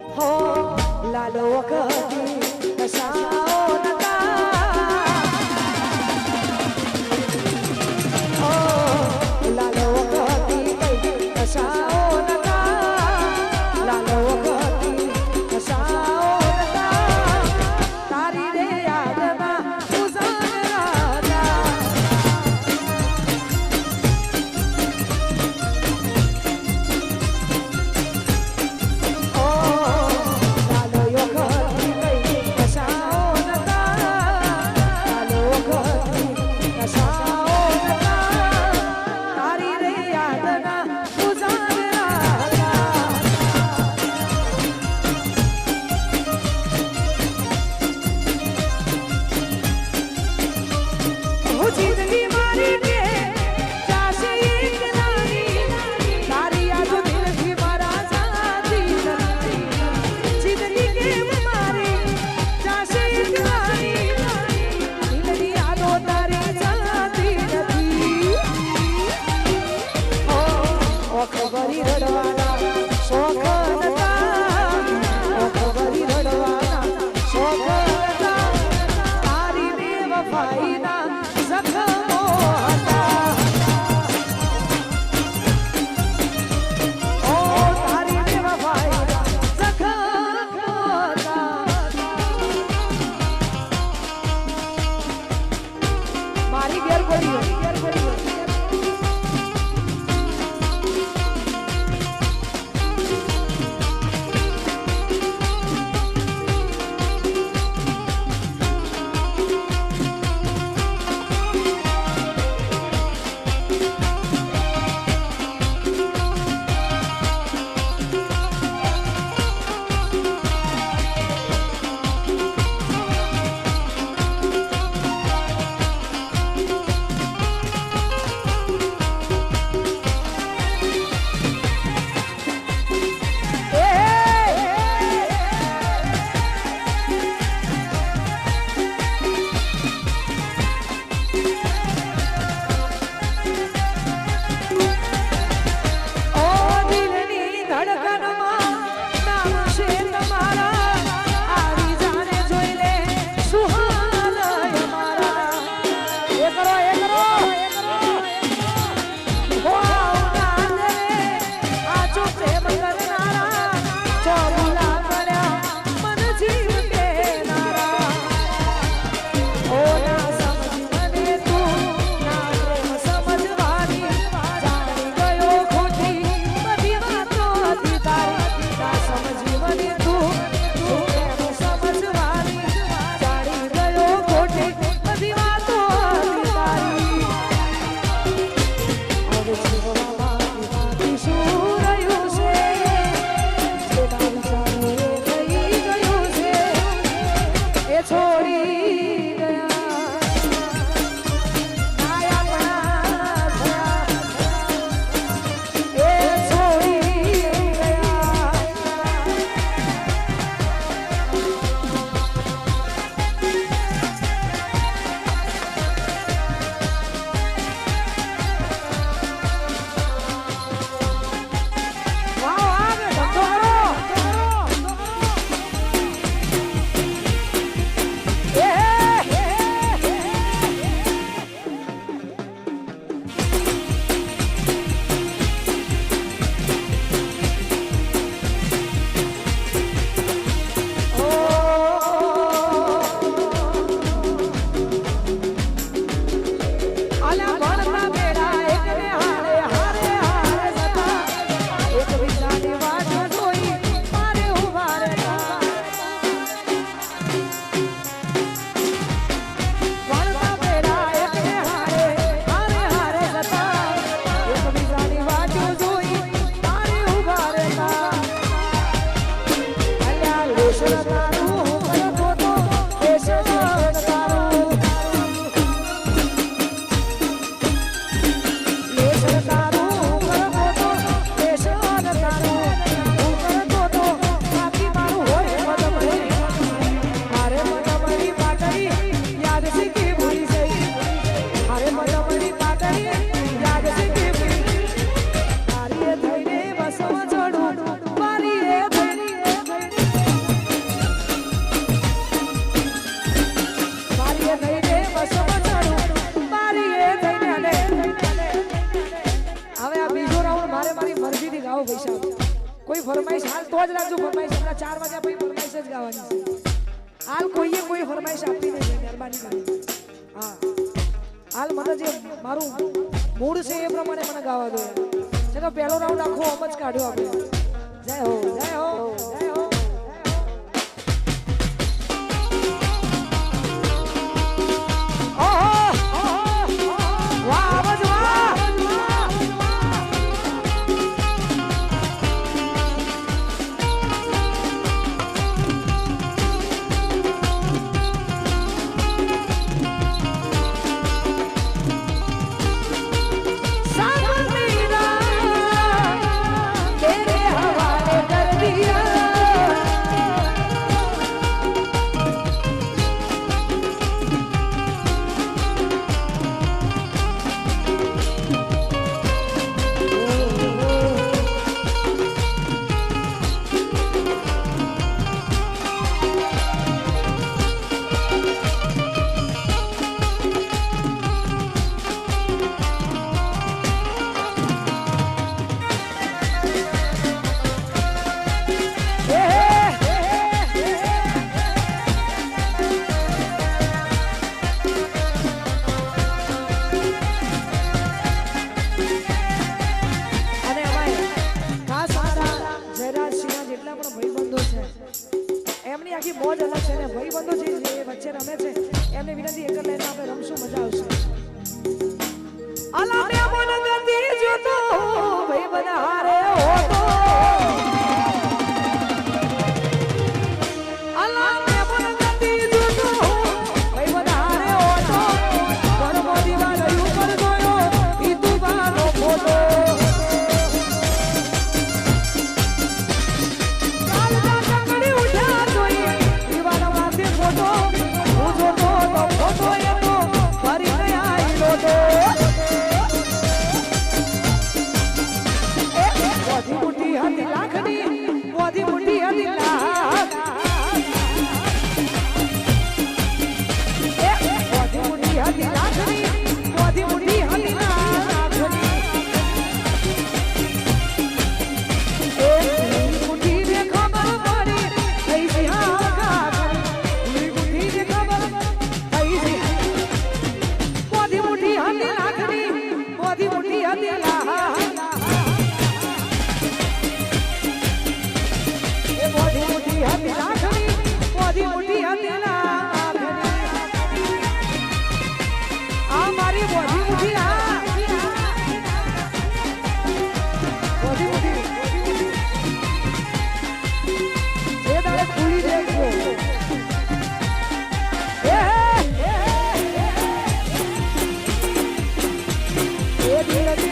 Oh, la loca. Gregorio. Gregorio. હાલ કોઈએ કોઈ ફરમાઈશ આપી નથી મહેરબાની કરી હા. હાલ મને જે મારું મૂડ છે એ પ્રમાણે મને ગાવા દો ચલો, પહેલો રાઉન્ડ આખો અમ જ કાઢ્યો આપણે. જય હો જય હો જય હો. लेना फिर हम शो मज़ा आ अला 未来。